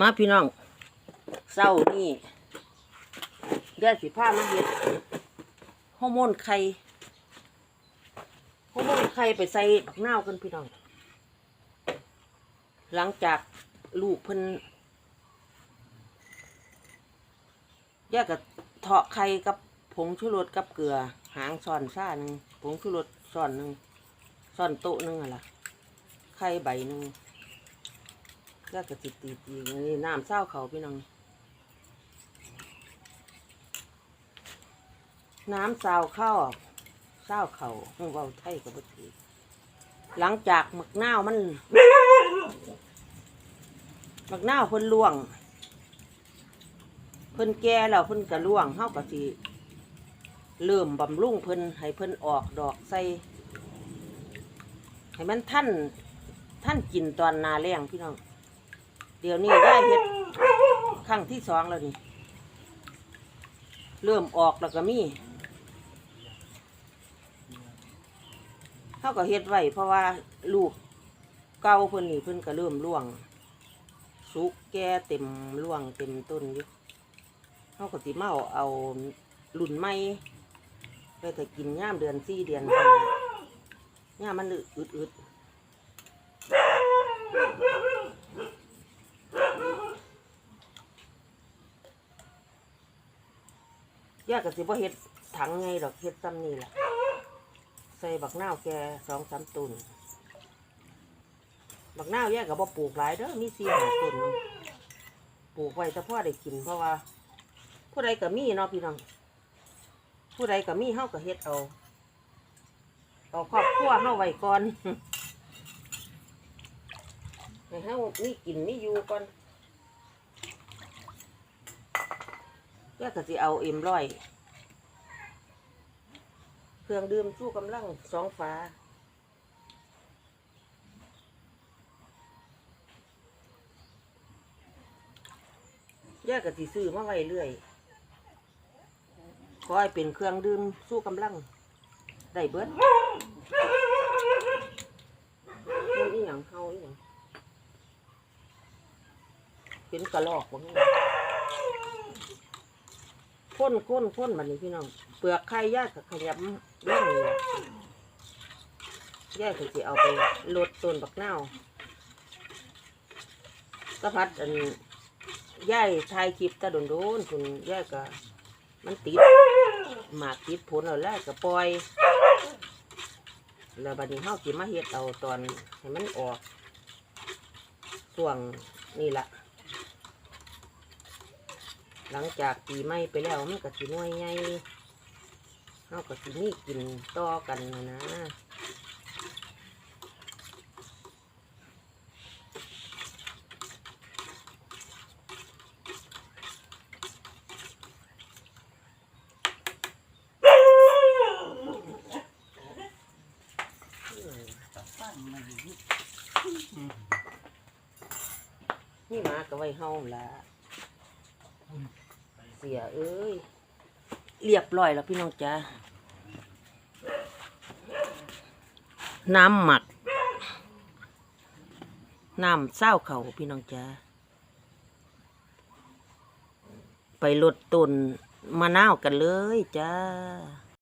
มาพี่น้องเศร้านี่เดือนสิผ้ามาเฮ็ดฮอร์โมนไข่ฮอร์โมนไข่ไปใส่บักนาวกันพี่น้อง หลังจากลูกเพิ่นแยกกับเทาะไข่กับผงชูรสกับเกลือ หางซ่อนซ่าหนึ่งผงชูรสซ่อนหนึ่งซ่อนโต๊ะหนึ่งอะล่ะไข่ใบหนึ่ง แล้วก็ติดตีตีนี่น้ำเศร้าเขาพี่น้อง น้ำเศร้าเข้าเศร้าเขาห้งเบาไทยกับบุตรีหลังจากหมักนาวมันหมักนาวเพิ่นล่วง เพิ่นแก่แล้วเพิ่นกระล่วงเฮาก็สิเริ่มบำรุงเพิ่นให้เพิ่นออกดอกใส่ให้มันท่านท่านกินตอนนาแรงพี่น้อง เดี๋ยวนี้ได้เฮ็ดครั้งที่สองแล้วนี่เริ่มออกแล้วก็มีเขาก็เฮ็ดไว้เพราะว่าลูกเก่าเพิ่นนี่เพิ่นก็เริ่มร่วง สุกแก่เต็มร่วงเต็มต้นอยู่เขาก็สิมาเอาเอารุ่นใหม่ไปแต่กินย่ามเดือนสี่เดือนย่ามมันอึดอึด ย่าก็สิบ่เฮ็ดถังไงดอกเฮ็ดซ้ำนี่แหละใส่บักนาวแกสองสามตุนบักนาวย่าก็บ่ปลูกหลายเด้อมีสี่ห้าต้นปลูกไว้แต่พ่อได้กินเพราะว่า ผู้ใดก็มีเนาะพี่น้องผู้ใดก็มีเฮาก็เฮ็ดเอาเอาครอบครัวเฮาไว้ก่อนให้เฮามีกินมีอยู่ก่อน ย่าก็สิเอาเอ็มร้อยเครื่องดื่มสู้กำลังสองฟ้าย่าก็สิซื้อมาไว้เรื่อยขอให้เป็นเครื่องดื่มสู้กำลัง ได้เบิดมันอีหยังเฮาอีหยังเป็นกระลอกบ่ฮู้ ข้นข้นข้นบัดนี้พี่น้อง เปลือกไข่ย่ากับขยำเรื่องนี้แย่าก็สิเอาไปลดต้นบักเนากระพัดอันย่ายถ่ายคลิปตาโดนโดนคุณย่ายก็มันติดหมากติดผลแล้วแล้วก็ปล่อย แล้วบัดนี้เฮาสิมาเฮ็ดเอาตอนให้มันออกช่วงนี่ละ หลังจากปีใหม่ไปแล้วมันก็สิหน่วยใหญ่เฮาก็สิมีกินต่อกันนะนะนี่มาก็ไว้เฮาละ เสียเอ้ยเรียบร้อยแล้วพี่น้องจ้าน้ำหมัก น้ำเศร้าเขาพี่น้องจ้าไปลดต้นมะนาวกันเลยจ้า